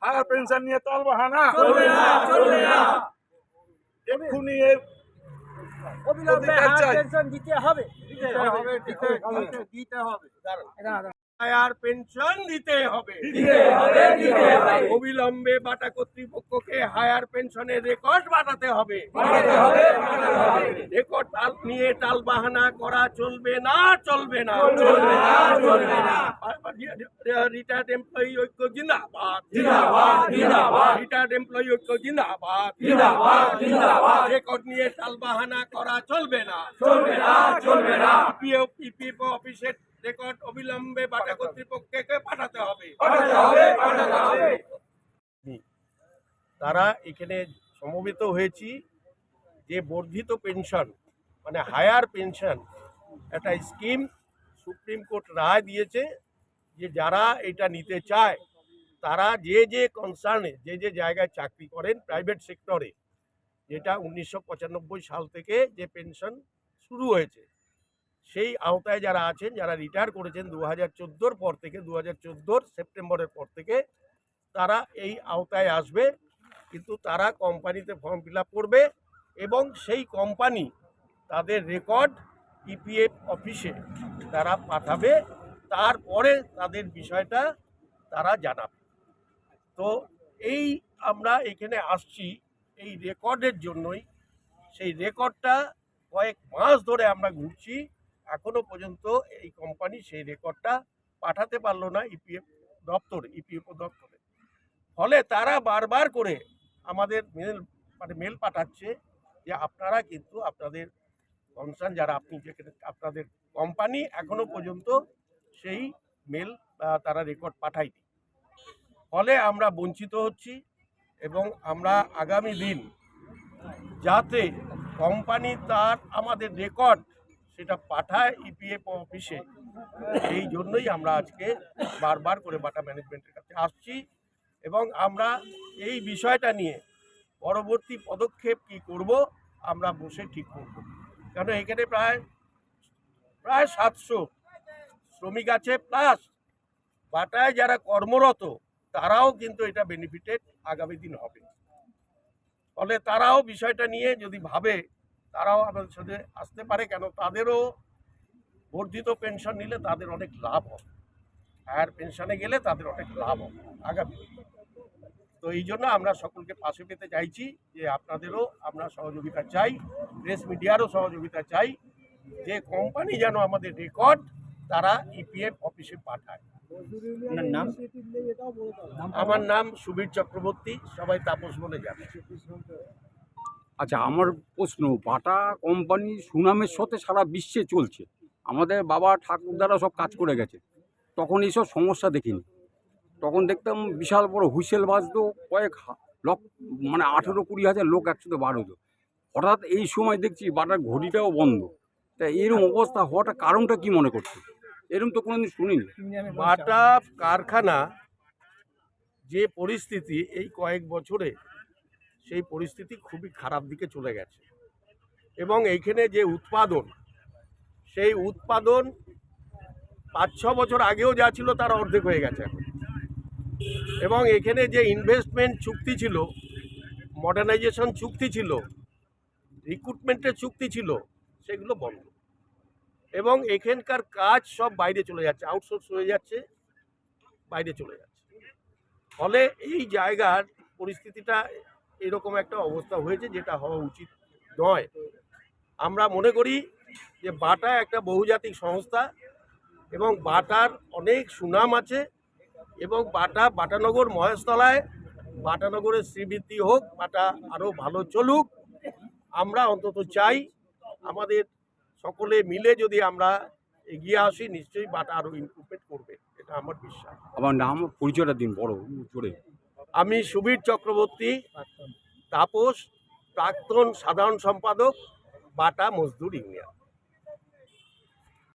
Higher pension নিয়ে তাল বাহানা এক্ষুনি এর অবিলম্বে অধিকার হায়ার চাই। পেনশন দিতে হবে। হায়ার পেনশন দিতে হবে। অবিলম্বে বাটা কর্তৃপক্ষকে হায়ার পেনশনের রেকর্ড বাটাতে হবে। রেকর্ড তাল নিয়ে টাল বাহানা করা চলবে না চলবে না। রিটায়ার্ড এমপ্লয়ি ঐক্য জিন্দাবাদ। রিটায়ার্ড এমপ্লয়ি ঐক্য জিন্দাবাদ। রেকর্ড নিয়ে টালবাহানা করা চলবে না। চলবে না চলবে না। পিপিএফ অফিসের রেকর্ড অবিলম্বে বাটা কর্তৃপক্ষকে পাঠাতে হবে। তারা এখানে সমবেত হয়েছি যে বর্ধিত পেনশন মানে হায়ার পেনশন একটা স্কিম সুপ্রিম কোর্ট রায় দিয়েছে। যে যারা এটা নিতে চায়, তারা যে যে কনসার্নে যে যে জায়গায় চাকরি করেন প্রাইভেট সেক্টরে যেটা উনিশশো পঁচানব্বই সাল থেকে যে পেনশন শুরু হয়েছে, সেই আওতায় যারা আছেন, যারা রিটায়ার করেছেন দু হাজার পর থেকে দু হাজার সেপ্টেম্বরের পর থেকে, তারা এই আওতায় আসবে, কিন্তু তারা কোম্পানিতে ফর্ম ফিল করবে এবং সেই কোম্পানি তাদের রেকর্ড ইপিএফ অফিসে তারা পাঠাবে তারপরে তাদের বিষয়টা তারা জানাবে। তো এই আমরা এখানে আসছি এই রেকর্ডের জন্যই। সেই রেকর্ডটা কয়েক মাস ধরে আমরা ঘুরছি। এখনও পর্যন্ত এই কোম্পানি সেই রেকর্ডটা পাঠাতে পারল না ইপিএফ দপ্তর ইপিএফও দপ্তরে। ফলে তারা বারবার করে আমাদের মেল মানে মেল পাঠাচ্ছে যে আপনারা কিন্তু আপনাদের কনসার্ন যারা আপনি যেখানে, আপনাদের কোম্পানি এখনও পর্যন্ত সেই মেল তারা রেকর্ড পাঠায়নি। ফলে আমরা বঞ্চিত হচ্ছি এবং আমরা আগামী দিন যাতে কোম্পানি তার আমাদের রেকর্ড সেটা পাঠায় ইপিএফ অফিসে এই জন্যই আমরা আজকে বারবার করে বাটা ম্যানেজমেন্টের কাছে আসছি এবং আমরা এই বিষয়টা নিয়ে পরবর্তী পদক্ষেপ কি করব আমরা বসে ঠিক করব। কেন এখানে প্রায় প্রায় সাতশো শ্রমিক আছে প্লাস বাটায় যারা কর্মরত, তারাও কিন্তু এটা বেনিফিটেড আগামী দিন হবে ফলে তারাও বিষয়টা নিয়ে যদি ভাবে, তারাও আমাদের সাথে আসতে পারে, কেন তাদেরও বর্ধিত পেনশন নিলে তাদের অনেক লাভ হবে হায়ার পেনশনে গেলে তাদের অনেক লাভ হবে আগামী। তো এই জন্য আমরা সকলকে পাশে পেতে চাইছি যে আপনাদেরও আমরা সহযোগিতা চাই প্রেস মিডিয়ারও সহযোগিতা চাই, যে কোম্পানি যেন আমাদের রেকর্ড তারা ইপিএফ অফিসে পাঠায়। নাম? আমার নাম সুবীর চক্রবর্তী সবাই তাপস বলে জানে। আচ্ছা আমার প্রশ্ন বাটা কোম্পানি সুনামের সাথে সারা বিশ্বে চলছে। আমাদের বাবা ঠাকুরদারা সব কাজ করে গেছে। তখন এইসব সমস্যা দেখিনি। তখন দেখতাম বিশাল বড় হুইসেল বাজতো কয়েক হা- লক্ষ মানে আঠেরো কুড়ি হাজার লোক একসাথে বার হতো। হঠাৎ এই সময় দেখছি বাটার ঘড়িটাও বন্ধ। তা এরকম অবস্থা হওয়াটা কারণটা কি মনে করছে এরকম তো কোনোদিন শুনিনি। বাটা কারখানা যে পরিস্থিতি এই কয়েক বছরে, সেই পরিস্থিতি খুবই খারাপ দিকে চলে গেছে। এবং এইখানে যে উৎপাদন, সেই উৎপাদন পাঁচ ছ বছর আগেও যা ছিল তার অর্ধেক হয়ে গেছে এখন। এবং এখানে যে ইনভেস্টমেন্ট চুক্তি ছিল মডার্নাইজেশন চুক্তি ছিল রিক্রুটমেন্টের চুক্তি ছিল, সেগুলো বন্ধ। এবং এখানকার কাজ সব বাইরে চলে যাচ্ছে আউটসোর্স হয়ে যাচ্ছে, বাইরে চলে যাচ্ছে। ফলে এই জায়গার পরিস্থিতিটা এরকম একটা অবস্থা হয়েছে যেটা হওয়া উচিত নয়। আমরা মনে করি যে বাটা একটা বহুজাতিক সংস্থা এবং বাটার অনেক সুনাম আছে এবং বাটা বাটানগর মহেশতলায় বাটানগরের শ্রীবৃদ্ধি হোক, বাটা আরও ভালো চলুক, আমরা অন্তত চাই আমাদের সকলে মিলে যদি আমরা এগিয়ে আসি নিশ্চয়ই বাটা আরও ইম্প্রুভমেন্ট করবে এটা আমার বিশ্বাস। আমার নাম পরিচয়টা দিন বড় জোরে। আমি সুবীর চক্রবর্তী তাপস প্রাক্তন সাধারণ সম্পাদক বাটা মজদুর ইউনিয়ন।